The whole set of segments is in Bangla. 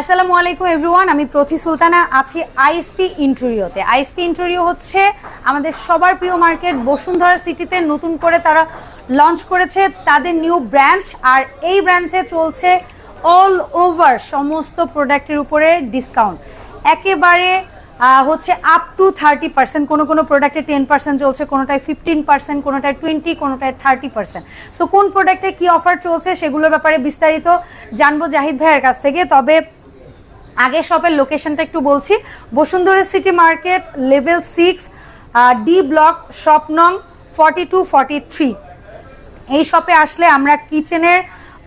আসসালামু আলাইকুম এভরিওয়ান আমি প্রতি সুলতানা, আছি আইএসপি ইন্টেরিওতে। আইএসপি ইন্টেরিও হচ্ছে আমাদের সবার প্রিয় মার্কেট। বসুন্ধরা সিটিতে নতুন করে তারা লঞ্চ করেছে তাদের নিউ ব্রাঞ্চ আর এই ব্রাঞ্চে চলছে অল ওভার সমস্ত প্রোডাক্টের উপরে ডিসকাউন্ট একেবারে হচ্ছে আপ টু থার্টি পার্সেন্ট কোনো কোনো প্রোডাক্টে টেন পার্সেন্ট চলছে, কোনোটায় ফিফটিন পার্সেন্ট কোনোটায় টোয়েন্টি কোনোটায় থার্টি পার্সেন্ট সো কোন প্রোডাক্টে কি অফার চলছে সেগুলোর ব্যাপারে বিস্তারিত জানব জাহিদ ভাইয়ের কাছ থেকে। তবে আগে শপের লোকেশনটা একটু বলছি। Bashundhara city market level six D block shop নং ফর্টি টু থ্রি এই শপে আসলে আমরা কিচেনের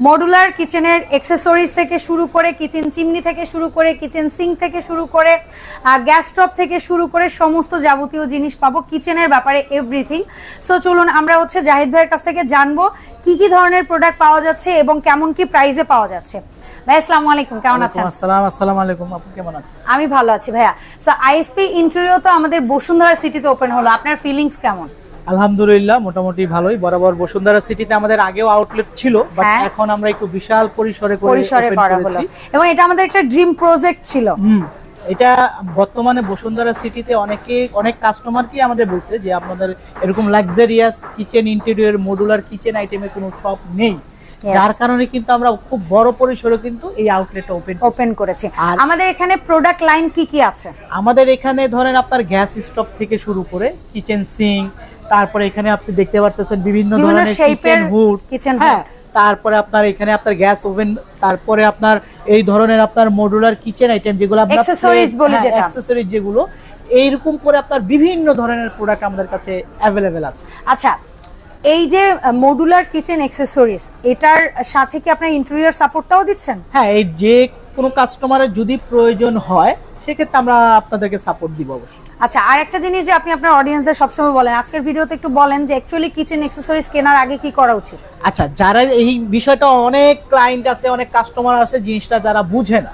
মডুলার কিচেনের অ্যাক্সেসরিজ থেকে শুরু করে কিচেন চিমনি থেকে শুরু করে কিচেন সিঙ্ক থেকে শুরু করে গ্যাস স্টপ থেকে শুরু করে সমস্ত যাবতীয় জিনিস পাবো কিচেনের ব্যাপারে এভরিথিং সো চলুন আমরা হচ্ছে জাহিদ ভাইয়ের কাছ থেকে জানব কি কি ধরনের প্রোডাক্ট পাওয়া যাচ্ছে এবং কেমন কি প্রাইসে পাওয়া যাচ্ছে। ভাই আসসালামু আলাইকুম কেমন আছেন? আসসালাম আসসালামু আলাইকুম আপু কেমন আছেন? আমি ভালো আছি ভাইয়া। সো আইএসপি ইন্টারভিউ তো আমাদের বসুন্ধরা সিটিতে ওপেন হলো আপনার ফিলিংস কেমন? আলহামদুলিল্লাহ মোটামুটি ভালোই। বরাবর বসুন্ধরা সিটিতে আমাদের আগেও আউটলেট ছিল বাট হ্যাঁ। এখন আমরা একটু বিশাল পরিসরে পরিসরে করা হলো। এবং এটা আমাদের একটা ড্রিম প্রজেক্ট ছিল। এটা বর্তমানে বসুন্ধরা সিটিতে অনেকে অনেক কাস্টমারকে আমাদের বলছে যে আপনাদের এরকম luxurious kitchen interior modular kitchen আইটেমের কোনো শপ নেই. যার কারণে কিন্তু আমরা খুব বড় পরিসরে কিন্তু এই আউটলেটটা ওপেন ওপেন করেছি। আর- আমাদের এখানে প্রোডাক্ট লাইন কি কি আছে? আমাদের এখানে ধরেন আপনার গ্যাস স্টোভ থেকে শুরু করে কিচেন সিঙ্ক তারপরে এখানে আপনি দেখতে পারতেছেন বিভিন্ন ধরনের কিচেন হুড kitchen হ্যাঁ তারপরে আপনার এখানে আপনার গ্যাস ওভেন তারপরে আপনার এই ধরনের আপনার মডুলার কিচেন আইটেম যেগুলো যেটা। অ্যাক্সেসরিজ যেগুলো এইরকম করে আপনার বিভিন্ন ধরনের প্রোডাক্ট আমাদের কাছে অ্যাভেলেবেল আছে। আচ্ছা এই যে মডুলার কিচেন অ্যাক্সেসরিজ এটার সাথে কি আপনার ইন্টেরিয়র সাপোর্টটাও দিচ্ছেন? হ্যাঁ এই যে কোনো কাস্টমারের যদি প্রয়োজন হয় সেক্ষেত্রে আমরা আপনাদেরকে সাপোর্ট দিব অবশ্যই। আচ্ছা আর একটা জিনিস যে আপনি আপনার অডিয়েন্সদের সবসময় বলেন আজকের ভিডিওতে একটু বলেন যে অ্যাকচুয়ালি কিচেন অ্যাক্সেসরিজ কেনার আগে কি করা উচিত? আচ্ছা যারা এই বিষয়টা অনেক ক্লায়েন্ট আছে অনেক কাস্টমার আছে জিনিসটা যারা বুঝে না।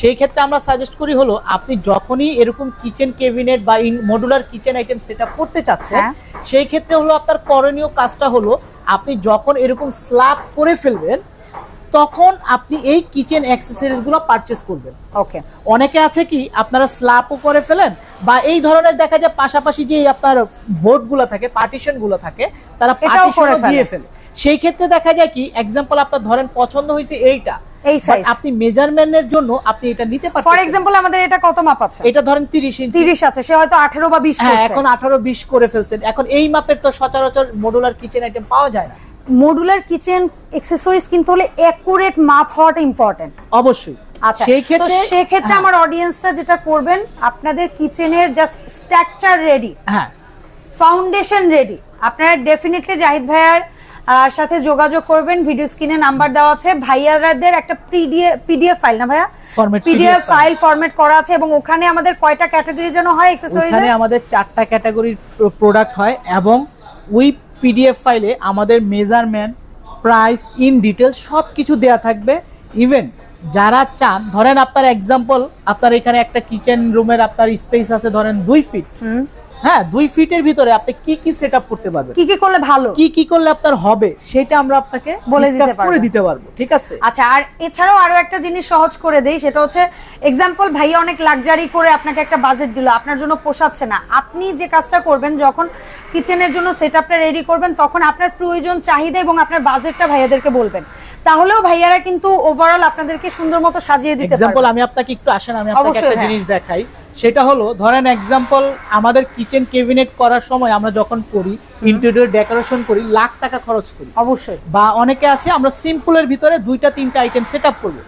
সেই ক্ষেত্রে আমরা সাজেস্ট করি হলো আপনি যখনই এরকম কিচেন কেবিনেট বা in modular kitchen item setup করতে চাচ্ছেন হ্যাঁ। সেই ক্ষেত্রে হলো আপনার করণীয় কাজটা হলো আপনি যখন এরকম স্ল্যাব করে ফেলবেন তখন আপনি এই কিচেন অ্যাক্সেসরিজগুলো পারচেস করবেন। ওকে অনেকে আছে কি আপনারা স্ল্যাপও করে ফেলেন বা এই ধরনের দেখা যায় পাশাপাশি যে আপনার বোর্ডগুলো থাকে পার্টিশনগুলো থাকে তারা ফেলে। দিয়ে ফেলে। সেই ক্ষেত্রে দেখা যায় কি এক্সাম্পল আপনার ধরেন পছন্দ হয়েছে এইটা এই size। আপনি মেজারমেন্টের জন্য আপনি এটা নিতে ফর পারছেন এক্সাম্পল আমাদের এটা কত মাপ আছে? এটা ধরেন 30 ইঞ্চি তিরিশ আছে সে হয়তো আঠেরো বা বিশ হ্যাঁ এখন 18 20 করে ফেলছেন। এখন এই মাপের তো সচরাচর মডুলার কিচেন আইটেম পাওয়া যায় না। মডুলার কিচেন অ্যাক্সেসরিজ কিন্তু হলে অ্যাকুরেট মাপ হওয়াটা ইম্পর্টেন্ট অবশ্যই। আচ্ছা সেই ক্ষেত্রে তো সেক্ষেত্রে হ্যাঁ, আমার অডিয়েন্সরা যেটা করবেন আপনাদের কিচেনের জাস্ট স্ট্রাকচার রেডি হ্যাঁ। ফাউন্ডেশন রেডি আপনারা ডেফিনেটলি জাহিদ ভাইয়ার সাথে যোগাযোগ করবেন। ভিডিও স্ক্রিনে নাম্বার দেওয়া আছে। ভাইয়াদের একটা পিডিএফ ফাইল না ভাইয়া? পিডিএফ ফাইল ফরম্যাট করা আছে এবং ওখানে আমাদের কয়টা ক্যাটাগরি যেন হয় অ্যাক্সেসরিজ ওখানে আমাদের চারটা ক্যাটাগরির প্রোডাক্ট হয় এবং ওই পিডিএফ ফাইলে আমাদের মেজারমেন্ট প্রাইস ইন ডিটেলস সব কিছু দেওয়া থাকবে। ইভেন যারা চান, ধরেন আপনার এক্সাম্পল আপনার এখানে একটা কিচেন রুমের আপনার স্পেস আছে, ধরেন দুই ফিট হ্যাঁ দুই ফিটের ভিতরে আপনি কি কি সেট করতে পারবেন? কি কি করলে ভালো? কি কি করলে আপনার হবে সেটা আমরা আপনাকে বলে দিতে discuss করে পারব। দিতে পারব ঠিক আছে? আচ্ছা আর এছাড়াও আরও একটা জিনিস সহজ করে দেই সেটা হচ্ছে এক্সাম্পল ভাইয়া অনেক লাক্সারি করে আপনাকে একটা বাজেট দিল আপনার জন্য পোষাচ্ছে না। আপনি যে কাজটা করবেন যখন কিচেনের জন্য সেট আপটা রেডি করবেন তখন আপনার প্রয়োজন চাহিদা এবং আপনার বাজেটটা ভাইয়াদেরকে বলবেন। তাহলেও ভাইয়ারা কিন্তু ওভারঅল আপনাদেরকে সুন্দর মতো সাজিয়ে দিতে এক্সাম্পল আমি আপনাকে একটু আসেন আমি আপনাকে একটা হ্যাঁ। জিনিস দেখাই। সেটা হলো ধরেন এক্সাম্পল আমাদের কিচেন ক্যাবিনেট করার সময় আমরা যখন করি ইন্টেরিয়র ডেকোরেশন করি লাখ টাকা খরচ করি। অবশ্যই। বা অনেকে আছে আমরা সিম্পলের ভিতরে দুইটা তিনটা আইটেম সেট আপ করব।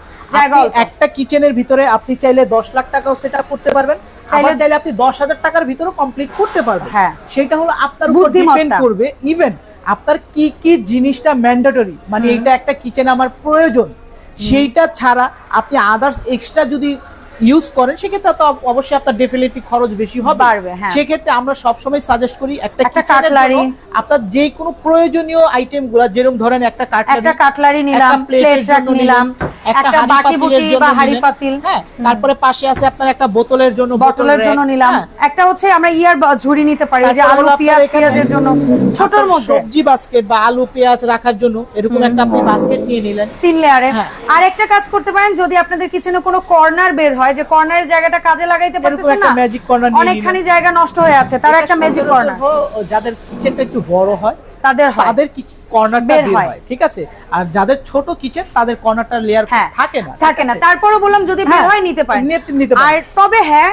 একটা কিচেনের ভিতরে আপনি চাইলে দশ লাখ টাকাও সেট আপ করতে পারবেন চাইলে- চাইলে আপনি দশ হাজার টাকার ভিতরেও কমপ্লিট করতে পারবেন। হ্যাঁ। সেটা হলো আপনার উপর ডিপেন্ড করবে ইভেন আপনার কি কি জিনিসটা ম্যান্ডেটরি মানে এটা একটা কিচেন আমার প্রয়োজন সেইটা ছাড়া আপনি আদার্স এক্সট্রা যদি ইউজ করেন সেক্ষেত্রে তো অবশ্যই আপনার ডেফিনেটলি খরচ বেশি হবে। বাড়বে, হ্যাঁ। সেক্ষেত্রে আমরা সবসময় সাজেস্ট করি একটা কাটলারি আপনার যে কোনো প্রয়োজনীয় আইটেমগুলা যেরকম ধরেন একটা কাটলারি একটা কাটলারি নিলাম প্লেট নিলাম। একটা বাটি বুটি বা হাঁড়ি। পাতিল। হ্যাঁ তারপরে পাশে আছে আপনার একটা বোতলের জন্য বটলের জন্য নিলাম। হ্যাঁ। একটা হচ্ছে আমরা ইয়ার ঝুড়ি নিতে পারি যে আলু পেঁয়াজ পেঁয়াজের জন্য। ছোটর মধ্যে। সবজি বাস্কেট বা আলু পেঁয়াজ রাখার জন্য এরকম একটা আপনি বাস্কেট নিয়ে নিলেন। তিন লেয়ারের হ্যাঁ। আর একটা কাজ করতে পারেন যদি আপনাদের কিচেনে কোনো কর্নার বের হয় যে কর্নারের জায়গাটা কাজে লাগাইতে পারতেছেন একটা না ম্যাজিক কর্নার নিয়ে অনেকখানি জায়গা নষ্ট হয়ে আছে তার একটা ম্যাজিক কর্নার যাদের কিচেনটা একটু বড় হয় তাদের হয়। তাদের কর্নারটা বের হয়। হয় ঠিক আছে? আর যাদের ছোট কিচেন তাদের কর্নারটা লেয়ার হ্যাঁ থাকে না থাকে না। আছে? তারপরও বললাম যদি বের হ্যাঁ, হয় নিতে পারেন। নিতে- আর তবে হ্যাঁ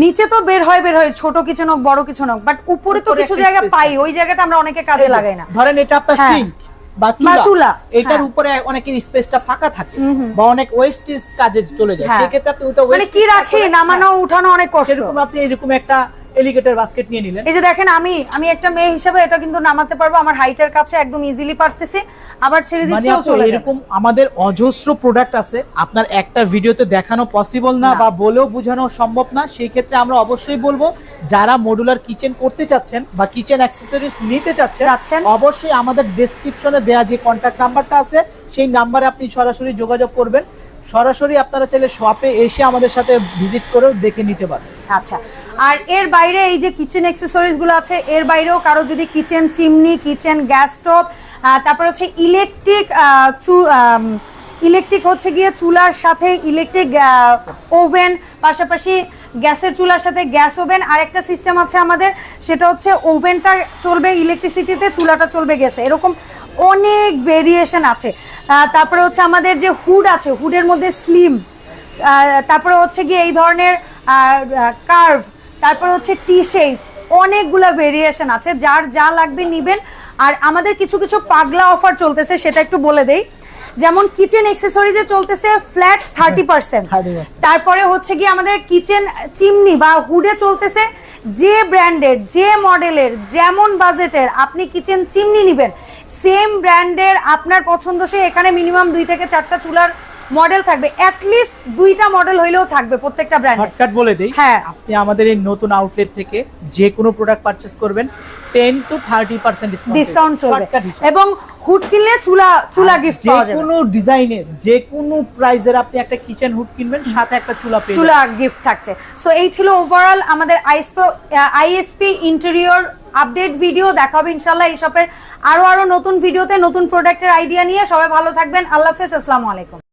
নিচে তো বের হয় বের হয় ছোট কিচেন হোক বড় কিচেন হোক বাট উপরে তো কিছু জায়গা পাই ওই জায়গাটা আমরা অনেকে কাজে লাগাই না। ধরেন এটা আপনার হ্যাঁ। সিঙ্ক বা বা চুলা এটার হ্যাঁ। উপরে অনেকের স্পেসটা ফাঁকা থাকে বা অনেক ওয়েস্টেজ কাজে চলে যায়। হ্যাঁ। সেক্ষেত্রে আপনি ওটা মানে কি রাখি নামানো উঠানো অনেক হ্যাঁ, কষ্ট। সেরকম আপনি এরকম একটা এলিগেটর বাস্কেট নিয়ে নিলেন। এই যে দেখেন আমি আমি একটা মেয়ে হিসেবে এটা কিন্তু নামাতে পারব আমার হাইটের কাছে একদম ইজিলি পারতেছি। আবার ছেড়ে মানে দিচ্ছেও আপু চলে এরকম আমাদের অজস্র প্রোডাক্ট আছে আপনার একটা ভিডিওতে দেখানো পসিবল না। বা বলেও বোঝানো সম্ভব না সেই ক্ষেত্রে আমরা অবশ্যই বলব যারা মডুলার কিচেন করতে চাচ্ছেন বা কিচেন অ্যাক্সেসরিজ নিতে চাচ্ছেন। অবশ্যই আমাদের ডেসক্রিপশনে দেওয়া যে কন্ট্যাক্ট নাম্বারটা আছে সেই নাম্বারে আপনি সরাসরি যোগাযোগ করবেন। সরাসরি আপনারা চাইলে শপে এসে আমাদের সাথে ভিজিট করেও দেখে নিতে পারেন আচ্ছা। আর এর বাইরে এই যে কিচেন অ্যাক্সেসরিজগুলো আছে, এর বাইরেও কারও যদি kitchen chimney kitchen gas stove তারপর হচ্ছে ইলেকট্রিক ইলেকট্রিক হচ্ছে গিয়ে চুলার সাথে ইলেকট্রিক ওভেন পাশাপাশি গ্যাসের চুলার সাথে গ্যাস ওভেন আর একটা সিস্টেম আছে আমাদের, সেটা হচ্ছে ওভেনটা চলবে ইলেকট্রিসিটিতে চুলাটা চলবে গ্যাসে এরকম অনেক ভেরিয়েশন আছে। তারপরে হচ্ছে আমাদের যে হুড আছে হুডের মধ্যে স্লিম তারপরে হচ্ছে গিয়ে এই ধরনের কার্ভ তারপরে হচ্ছে টি শেপ অনেকগুলো ভেরিয়েশন আছে যার যা লাগবে নিবেন। আর আমাদের কিছু কিছু পাগলা অফার চলতেছে সেটা একটু বলে দেই। যেমন কিচেন এক্সেসরিজে চলতেছে ফ্ল্যাট থার্টি পার্সেন্ট তারপরে হচ্ছে কি আমাদের কিচেন চিমনি বা হুডে চলতেছে যে ব্র্যান্ডের যে মডেলের যেমন বাজেটের আপনি কিচেন চিমনি নেবেন। সেম ব্র্যান্ডের আপনার পছন্দ সে এখানে মিনিমাম দুই থেকে চারটা চুলার মডেল থাকবে। অ্যাটলিস্ট দুইটা মডেল হইলেও থাকবে প্রত্যেকটা ব্র্যান্ডে শর্টকাট বলে দেই। হ্যাঁ। আপনি আমাদের এই নতুন আউটলেট থেকে যে কোনো প্রোডাক্ট পারচেস করবেন ten to thirty percent discount চলবে। এবং হুড কিনলে চুলা চুলা গিফট যে পাওয়া যাবে। কোনো ডিজাইনের যে কোনো প্রাইজের আপনি একটা কিচেন হুড কিনবেন সাথে একটা চুলা পেয়ে চুলা গিফট থাকছে। সো এই ছিল ওভারঅল আমাদের আইএসপি ইন্টেরিয়র আপডেট ভিডিও দেখা হবে ইনশাল্লাহ এই শপের আরও আরও নতুন ভিডিওতে নতুন প্রোডাক্টের আইডিয়া নিয়ে। সবাই ভালো থাকবেন। আল্লাহ হাফেজ। আসসালামু আলাইকুম।